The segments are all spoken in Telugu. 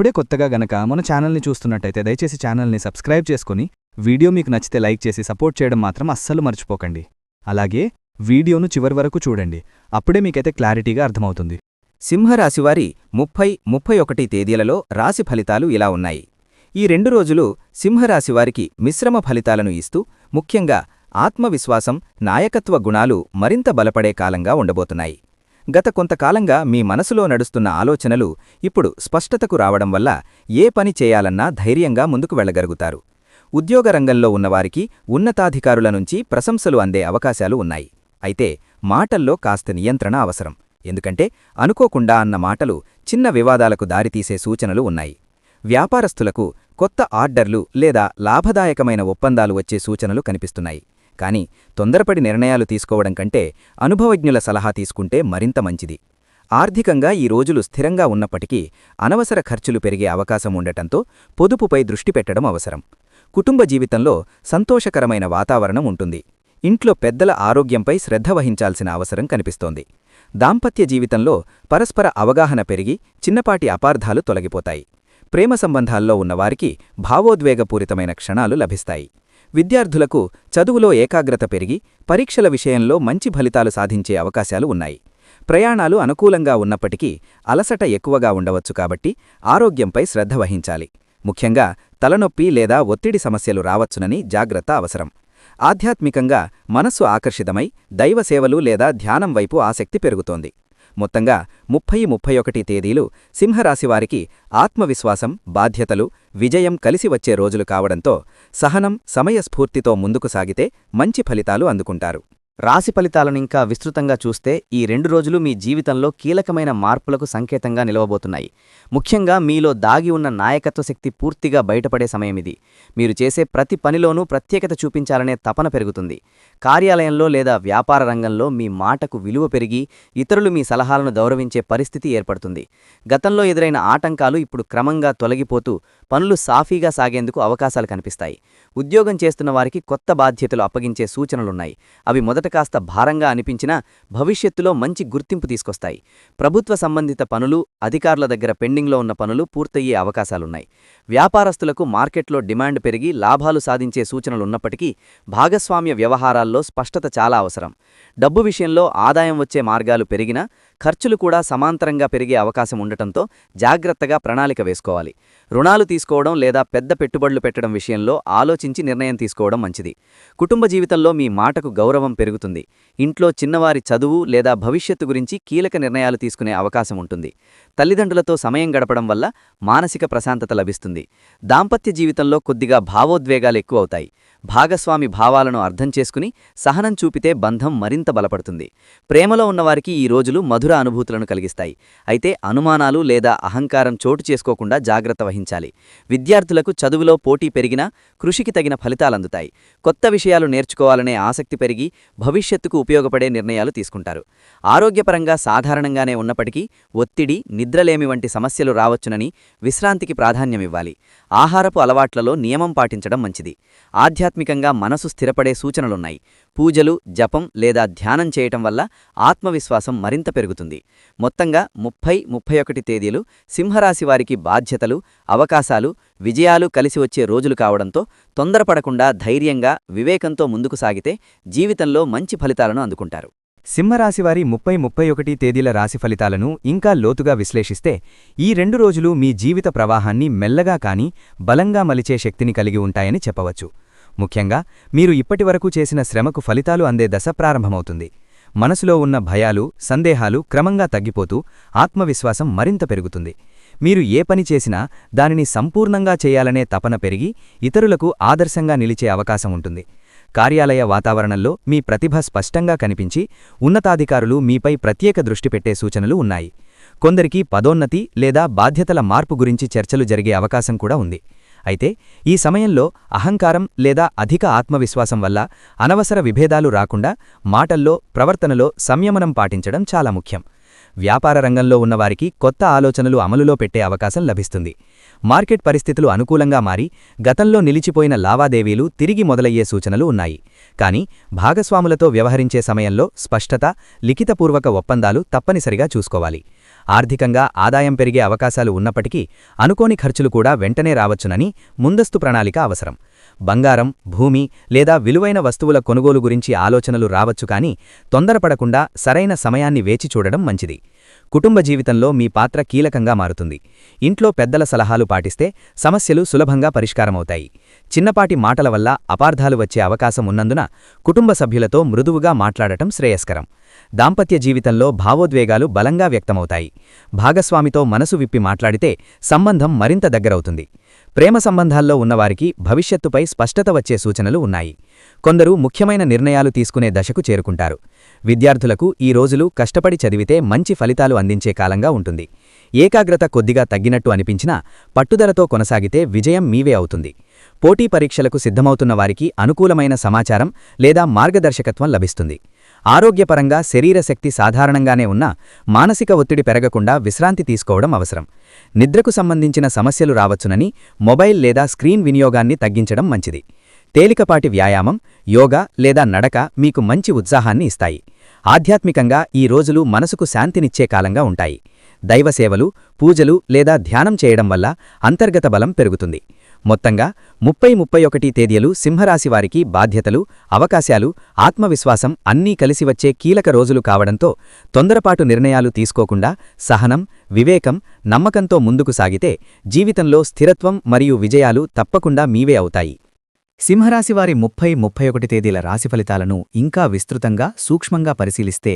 ఇప్పుడే కొత్తగా గనక మన ఛానల్ని చూస్తున్నట్టయితే దయచేసి ఛానల్ని సబ్స్క్రైబ్ చేసుకుని వీడియో మీకు నచ్చితే లైక్ చేసి సపోర్ట్ చేయడం మాత్రం అస్సలు మర్చిపోకండి. అలాగే వీడియోను చివరి వరకు చూడండి. అప్పుడే మీకైతే క్లారిటీగా అర్థమవుతుంది. సింహరాశివారి ముప్పై ముప్పై ఒకటి తేదీలలో రాశి ఫలితాలు ఇలా ఉన్నాయి. ఈ రెండు రోజులు సింహరాశివారికి మిశ్రమ ఫలితాలను ఇస్తూ ముఖ్యంగా ఆత్మవిశ్వాసం నాయకత్వ గుణాలు మరింత బలపడే కాలంగా ఉండబోతున్నాయి. గత కొంతకాలంగా మీ మనసులో నడుస్తున్న ఆలోచనలు ఇప్పుడు స్పష్టతకు రావడం వల్ల ఏ పని చేయాలన్నా ధైర్యంగా ముందుకు వెళ్ళగలుగుతారు ఉద్యోగ రంగంలో ఉన్నవారికి ఉన్నతాధికారుల నుంచి ప్రశంసలు అందే అవకాశాలు ఉన్నాయి. అయితే మాటల్లో కాస్త నియంత్రణ అవసరం. ఎందుకంటే అనుకోకుండా అన్న మాటలు చిన్న వివాదాలకు దారితీసే సూచనలు ఉన్నాయి. వ్యాపారస్తులకు కొత్త ఆర్డర్లు లేదా లాభదాయకమైన ఒప్పందాలు వచ్చే సూచనలు కనిపిస్తున్నాయి. కానీ తొందరపడి నిర్ణయాలు తీసుకోవడం కంటే అనుభవజ్ఞుల సలహా తీసుకుంటే మరింత మంచిది. ఆర్థికంగా ఈ రోజులు స్థిరంగా ఉన్నప్పటికీ అనవసర ఖర్చులు పెరిగే అవకాశం ఉండటంతో పొదుపుపై దృష్టి పెట్టడం అవసరం. కుటుంబ జీవితంలో సంతోషకరమైన వాతావరణం ఉంటుంది. ఇంట్లో పెద్దల ఆరోగ్యంపై శ్రద్ధ వహించాల్సిన అవసరం కనిపిస్తోంది. దాంపత్య జీవితంలో పరస్పర అవగాహన పెరిగి చిన్నపాటి అపార్థాలు తొలగిపోతాయి. ప్రేమ సంబంధాల్లో ఉన్నవారికి భావోద్వేగపూరితమైన క్షణాలు లభిస్తాయి. విద్యార్థులకు చదువులో ఏకాగ్రత పెరిగి పరీక్షల విషయంలో మంచి ఫలితాలు సాధించే అవకాశాలు ఉన్నాయి. ప్రయాణాలు అనుకూలంగా ఉన్నప్పటికీ అలసట ఎక్కువగా ఉండవచ్చు కాబట్టి ఆరోగ్యంపై శ్రద్ధ వహించాలి. ముఖ్యంగా తలనొప్పి లేదా ఒత్తిడి సమస్యలు రావచ్చునని జాగ్రత్త అవసరం. ఆధ్యాత్మికంగా మనస్సు ఆకర్షితమై దైవసేవలు లేదా ధ్యానం వైపు ఆసక్తి పెరుగుతోంది. మొత్తంగా ముప్పై ముప్పై ఒకటి తేదీలు సింహరాశివారికి ఆత్మవిశ్వాసం బాధ్యతలు విజయం కలిసి వచ్చే రోజులు కావడంతో సహనం సమయస్ఫూర్తితో ముందుకు సాగితే మంచి ఫలితాలు అందుకుంటారు. రాశి ఫలితాలను ఇంకా విస్తృతంగా చూస్తే ఈ రెండు రోజులు మీ జీవితంలో కీలకమైన మార్పులకు సంకేతంగా నిలవబోతున్నాయి. ముఖ్యంగా మీలో దాగి ఉన్న నాయకత్వ శక్తి పూర్తిగా బయటపడే సమయమిది. మీరు చేసే ప్రతి పనిలోనూ ప్రత్యేకత చూపించాలనే తపన పెరుగుతుంది. కార్యాలయంలో లేదా వ్యాపార రంగంలో మీ మాటకు విలువ పెరిగి ఇతరులు మీ సలహాలను గౌరవించే పరిస్థితి ఏర్పడుతుంది. గతంలో ఎదురైన ఆటంకాలు ఇప్పుడు క్రమంగా తొలగిపోతూ పనులు సాఫీగా సాగేందుకు అవకాశాలు కనిపిస్తాయి. ఉద్యోగం చేస్తున్న వారికి కొత్త బాధ్యతలు అప్పగించే సూచనలున్నాయి. అవి మొదట కాస్త భారంగా అనిపించినా భవిష్యత్తులో మంచి గుర్తింపు తీసుకొస్తాయి. ప్రభుత్వ సంబంధిత పనులు అధికారుల దగ్గర పెండింగ్లో ఉన్న పనులు పూర్తయ్యే అవకాశాలున్నాయి. వ్యాపారస్తులకు మార్కెట్లో డిమాండ్ పెరిగి లాభాలు సాధించే సూచనలున్నప్పటికీ భాగస్వామ్య వ్యవహారాల్లో స్పష్టత చాలా అవసరం. డబ్బు విషయంలో ఆదాయం వచ్చే మార్గాలు పెరిగినా ఖర్చులు కూడా సమాంతరంగా పెరిగే అవకాశం ఉండటంతో జాగ్రత్తగా ప్రణాళిక వేసుకోవాలి. రుణాలు తీసుకోవడం లేదా పెద్ద పెట్టుబడులు పెట్టడం విషయంలో ఆలోచించి నిర్ణయం తీసుకోవడం మంచిది. కుటుంబ జీవితంలో మీ మాటకు గౌరవం పెరుగుతుంది. ఇంట్లో చిన్నవారి చదువు లేదా భవిష్యత్తు గురించి కీలక నిర్ణయాలు తీసుకునే అవకాశం ఉంటుంది. తల్లిదండ్రులతో సమయం గడపడం వల్ల మానసిక ప్రశాంతత లభిస్తుంది. దాంపత్య జీవితంలో కొద్దిగా భావోద్వేగాలు ఎక్కువవుతాయి. భాగస్వామి భావాలను అర్థం చేసుకుని సహనం చూపితే బంధం మరింత బలపడుతుంది. ప్రేమలో ఉన్నవారికి ఈ రోజులు మధుర అనుభూతులను కలిగిస్తాయి. అయితే అనుమానాలు లేదా అహంకారం చోటు చేసుకోకుండా జాగ్రత్త వహించాలి. విద్యార్థులకు చదువులో పోటీ పెరిగినా కృషికి తగిన ఫలితాలందుతాయి. కొత్త విషయాలు నేర్చుకోవాలనే ఆసక్తి పెరిగి భవిష్యత్తుకు ఉపయోగపడే నిర్ణయాలు తీసుకుంటారు. ఆరోగ్యపరంగా సాధారణంగానే ఉన్నప్పటికీ ఒత్తిడి నిద్రలేమి వంటి సమస్యలు రావచ్చునని విశ్రాంతికి ప్రాధాన్యమివ్వాలి ఆహారపు అలవాట్లలో నియమం పాటించడం మంచిది. ఆధ్యాత్మికంగా మనసు స్థిరపడే సూచనలున్నాయి. పూజలు జపం లేదా ధ్యానం చేయటం వల్ల ఆత్మవిశ్వాసం మరింత పెరుగుతుంది. మొత్తంగా ముప్పై ముప్పై ఒకటి తేదీలు సింహరాశి వారికి బాధ్యతలు అవకాశాలు విజయాలు కలిసి వచ్చే రోజులు కావడంతో తొందరపడకుండా ధైర్యంగా వివేకంతో ముందుకు సాగితే జీవితంలో మంచి ఫలితాలను అందుకుంటారు. సింహరాశివారి ముప్పై ముప్పై ఒకటి తేదీల రాశి ఫలితాలను ఇంకా లోతుగా విశ్లేషిస్తే ఈ రెండు రోజులు మీ జీవిత ప్రవాహాన్ని మెల్లగా కాని బలంగా మలిచే శక్తిని కలిగి ఉంటాయని చెప్పవచ్చు. ముఖ్యంగా మీరు ఇప్పటివరకు చేసిన శ్రమకు ఫలితాలు అందే దశ ప్రారంభమవుతుంది. మనసులో ఉన్న భయాలు సందేహాలు క్రమంగా తగ్గిపోతూ ఆత్మవిశ్వాసం మరింత పెరుగుతుంది. మీరు ఏ పని చేసినా దానిని సంపూర్ణంగా చేయాలనే తపన పెరిగి ఇతరులకు ఆదర్శంగా నిలిచే అవకాశం ఉంటుంది. కార్యాలయ వాతావరణంలో మీ ప్రతిభ స్పష్టంగా కనిపించి ఉన్నతాధికారులు మీపై ప్రత్యేక దృష్టి పెట్టే సూచనలు ఉన్నాయి. కొందరికి పదోన్నతి లేదా బాధ్యతల మార్పు గురించి చర్చలు జరిగే అవకాశం కూడా ఉంది. అయితే ఈ సమయంలో అహంకారం లేదా అధిక ఆత్మవిశ్వాసం వల్ల అనవసర విభేదాలు రాకుండా మాటల్లో ప్రవర్తనలో సంయమనం పాటించడం చాలా ముఖ్యం. వ్యాపార రంగంలో ఉన్నవారికి కొత్త ఆలోచనలు అమలులో పెట్టే అవకాశం లభిస్తుంది. మార్కెట్ పరిస్థితులు అనుకూలంగా మారి గతంలో నిలిచిపోయిన లావాదేవీలు తిరిగి మొదలయ్యే సూచనలు ఉన్నాయి. కానీ భాగస్వాములతో వ్యవహరించే సమయంలో స్పష్టత లిఖితపూర్వక ఒప్పందాలు తప్పనిసరిగా చూసుకోవాలి. ఆర్థికంగా ఆదాయం పెరిగే అవకాశాలు ఉన్నప్పటికీ అనుకోని ఖర్చులు కూడా వెంటనే రావచ్చునని ముందస్తు ప్రణాళిక అవసరం. బంగారం భూమి లేదా విలువైన వస్తువుల కొనుగోలు గురించి ఆలోచనలు రావచ్చు కానీ తొందరపడకుండా సరైన సమయాన్ని వేచి చూడడం మంచిది. కుటుంబ జీవితంలో మీ పాత్ర కీలకంగా మారుతుంది. ఇంట్లో పెద్దల సలహాలు పాటిస్తే సమస్యలు సులభంగా పరిష్కారమవుతాయి. చిన్నపాటి మాటల వల్ల అపార్థాలు వచ్చే అవకాశం ఉన్నందున కుటుంబ సభ్యులతో మృదువుగా మాట్లాడటం శ్రేయస్కరం. దాంపత్య జీవితంలో భావోద్వేగాలు బలంగా వ్యక్తమవుతాయి. భాగస్వామితో మనసు విప్పి మాట్లాడితే సంబంధం మరింత దగ్గరవుతుంది. ప్రేమ సంబంధాల్లో ఉన్నవారికి భవిష్యత్తుపై స్పష్టత వచ్చే సూచనలు ఉన్నాయి. కొందరు ముఖ్యమైన నిర్ణయాలు తీసుకునే దశకు చేరుకుంటారు. విద్యార్థులకు ఈ రోజులు కష్టపడి చదివితే మంచి ఫలితాలు అందించే కాలంగా ఉంటుంది. ఏకాగ్రత కొద్దిగా తగ్గినట్టు అనిపించినా పట్టుదలతో కొనసాగితే విజయం మీవే అవుతుంది. పోటీ పరీక్షలకు సిద్ధమవుతున్న వారికి అనుకూలమైన సమాచారం లేదా మార్గదర్శకత్వం లభిస్తుంది. ఆరోగ్యపరంగా శరీరశక్తి సాధారణంగానే ఉన్నా మానసిక ఒత్తిడి పెరగకుండా విశ్రాంతి తీసుకోవడం అవసరం. నిద్రకు సంబంధించిన సమస్యలు రావచ్చునని మొబైల్ లేదా స్క్రీన్ వినియోగాన్ని తగ్గించడం మంచిది. తేలికపాటి వ్యాయామం యోగా లేదా నడక మీకు మంచి ఉత్సాహాన్ని ఇస్తాయి. ఆధ్యాత్మికంగా ఈ రోజులు మనసుకు శాంతినిచ్చే కాలంగా ఉంటాయి. దైవసేవలు పూజలు లేదా ధ్యానం చేయడం వల్ల అంతర్గత బలం పెరుగుతుంది. మొత్తంగా ముప్పై ముప్పై ఒకటి తేదీలు సింహరాశివారికి బాధ్యతలు అవకాశాలు ఆత్మవిశ్వాసం అన్నీ కలిసి వచ్చే కీలక రోజులు కావడంతో తొందరపాటు నిర్ణయాలు తీసుకోకుండా సహనం వివేకం నమ్మకంతో ముందుకు సాగితే జీవితంలో స్థిరత్వం మరియు విజయాలు తప్పకుండా మీవే అవుతాయి. సింహరాశివారి ముప్పై ముప్పై ఒకటి తేదీల రాశి ఫలితాలను ఇంకా విస్తృతంగా సూక్ష్మంగా పరిశీలిస్తే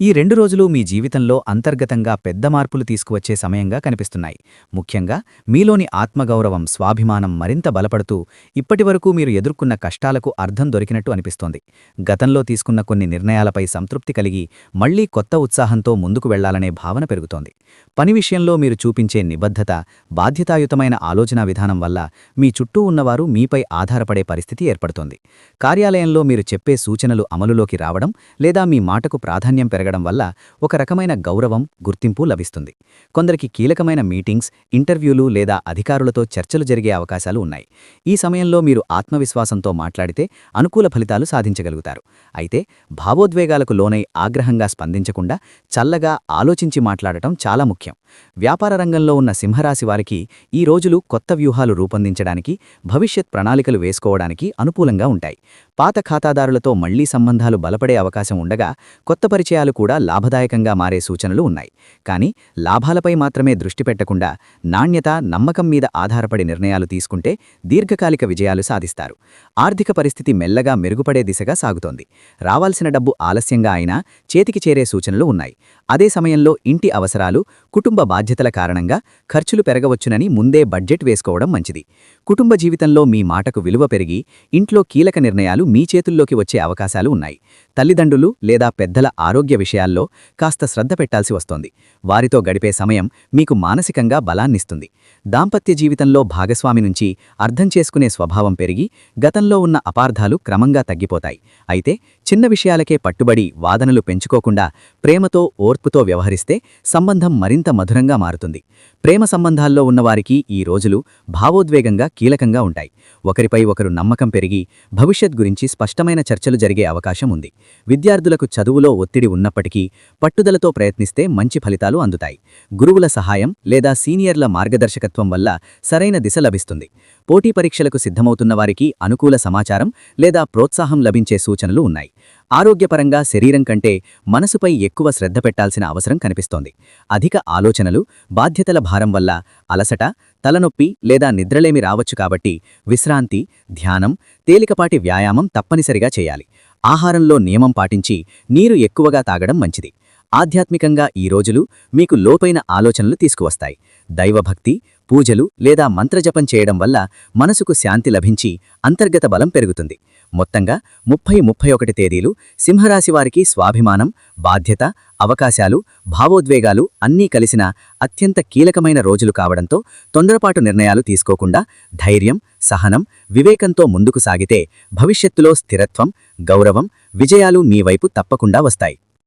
ఈ రెండు రోజులు మీ జీవితంలో అంతర్గతంగా పెద్ద మార్పులు తీసుకువచ్చే సమయంగా కనిపిస్తున్నాయి. ముఖ్యంగా మీలోని ఆత్మగౌరవం స్వాభిమానం మరింత బలపడుతూ ఇప్పటివరకు మీరు ఎదుర్కొన్న కష్టాలకు అర్థం దొరికినట్టు అనిపిస్తోంది. గతంలో తీసుకున్న కొన్ని నిర్ణయాలపై సంతృప్తి కలిగి మళ్ళీ కొత్త ఉత్సాహంతో ముందుకు వెళ్ళాలనే భావన పెరుగుతోంది. పని విషయంలో మీరు చూపించే నిబద్ధత బాధ్యతాయుతమైన ఆలోచనా విధానం వల్ల మీ చుట్టూ ఉన్నవారు మీపై ఆధారపడే పరిస్థితి ఏర్పడుతోంది. కార్యాలయంలో మీరు చెప్పే సూచనలు అమలులోకి రావడం లేదా మీ మాటకు ప్రాధాన్యం పెరగడం వల్ల ఒక రకమైన గౌరవం గుర్తింపు లభిస్తుంది. కొందరికి కీలకమైన మీటింగ్స్ ఇంటర్వ్యూలు లేదా అధికారులతో చర్చలు జరిగే అవకాశాలు ఉన్నాయి. ఈ సమయంలో మీరు ఆత్మవిశ్వాసంతో మాట్లాడితే అనుకూల ఫలితాలు సాధించగలుగుతారు. అయితే భావోద్వేగాలకు లోనై ఆగ్రహంగా స్పందించకుండా చల్లగా ఆలోచించి మాట్లాడటం చాలా ముఖ్యం. వ్యాపార రంగంలో ఉన్న సింహరాశి వారికి ఈ రోజులు కొత్త వ్యూహాలు రూపొందించడానికి భవిష్యత్ ప్రణాళికలు వేసుకోవడానికి అనుకూలంగా ఉంటాయి. పాత ఖాతాదారులతో మళ్ళీ సంబంధాలు బలపడే అవకాశం ఉండగా కొత్త పరిచయాలు కూడా లాభదాయకంగా మారే సూచనలు ఉన్నాయి. కానీ లాభాలపై మాత్రమే దృష్టి పెట్టకుండా నాణ్యత నమ్మకం మీద ఆధారపడి నిర్ణయాలు తీసుకుంటే దీర్ఘకాలిక విజయాలు సాధిస్తారు. ఆర్థిక పరిస్థితి మెల్లగా మెరుగుపడే దిశగా సాగుతోంది. రావాల్సిన డబ్బు ఆలస్యంగా అయినా చేతికి చేరే సూచనలు ఉన్నాయి. అదే సమయంలో ఇంటి అవసరాలు కుటుంబ బాధ్యతల కారణంగా ఖర్చులు పెరగవచ్చునని ముందే బడ్జెట్ వేసుకోవడం మంచిది. కుటుంబ జీవితంలో మీ మాటకు విలువ పెరిగి ఇంట్లో కీలక నిర్ణయాలు మీ చేతుల్లోకి వచ్చే అవకాశాలు ఉన్నాయి. తల్లిదండ్రులు లేదా పెద్దల ఆరోగ్య విషయాల్లో కాస్త శ్రద్ధ పెట్టాల్సి వస్తోంది. వారితో గడిపే సమయం మీకు మానసికంగా బలాన్నిస్తుంది. దాంపత్య జీవితంలో భాగస్వామి నుంచి అర్థం చేసుకునే స్వభావం పెరిగి గతంలో ఉన్న అపార్థాలు క్రమంగా తగ్గిపోతాయి. అయితే చిన్న విషయాలకే పట్టుబడి వాదనలు పెంచుకోకుండా ప్రేమతో ఓర్పుతో వ్యవహరిస్తే సంబంధం మరింత మధురంగా మారుతుంది. ప్రేమ సంబంధాల్లో ఉన్నవారికి ఈ రోజులు భావోద్వేగంగా కీలకంగా ఉంటాయి. ఒకరిపై ఒకరు నమ్మకం పెరిగి భవిష్యత్ గురించి స్పష్టమైన చర్చలు జరిగే అవకాశం ఉంది. విద్యార్థులకు చదువులో ఒత్తిడి ఉన్నప్పటికీ పట్టుదలతో ప్రయత్నిస్తే మంచి ఫలితాలు అందుతాయి. గురువుల సహాయం లేదా సీనియర్ల మార్గదర్శకత్వం వల్ల సరైన దిశ లభిస్తుంది. పోటీ పరీక్షలకు సిద్ధమవుతున్న వారికి అనుకూల సమాచారం లేదా ప్రోత్సాహం లభించే సూచనలు ఉన్నాయి. ఆరోగ్యపరంగా శరీరం కంటే మనసుపై ఎక్కువ శ్రద్ధ పెట్టాల్సిన అవసరం కనిపిస్తోంది. అధిక ఆలోచనలు బాధ్యతల భారం వల్ల అలసట తలనొప్పి లేదా నిద్రలేమి రావచ్చు కాబట్టి విశ్రాంతి ధ్యానం తేలికపాటి వ్యాయామం తప్పనిసరిగా చేయాలి. ఆహారంలో నియమం పాటించి నీరు ఎక్కువగా తాగడం మంచిది. ఆధ్యాత్మికంగా ఈ రోజులు మీకు లోపైన ఆలోచనలు తీసుకువస్తాయి. దైవభక్తి పూజలు లేదా మంత్రజపం చేయడం వల్ల మనసుకు శాంతి లభించి అంతర్గత బలం పెరుగుతుంది. మొత్తంగా ముప్పై ముప్పై ఒకటి తేదీలు సింహరాశివారికి స్వాభిమానం బాధ్యత అవకాశాలు భావోద్వేగాలు అన్నీ కలిసిన అత్యంత కీలకమైన రోజులు కావడంతో తొందరపాటు నిర్ణయాలు తీసుకోకుండా ధైర్యం సహనం వివేకంతో ముందుకు సాగితే భవిష్యత్తులో స్థిరత్వం గౌరవం విజయాలు మీ వైపు తప్పకుండా వస్తాయి.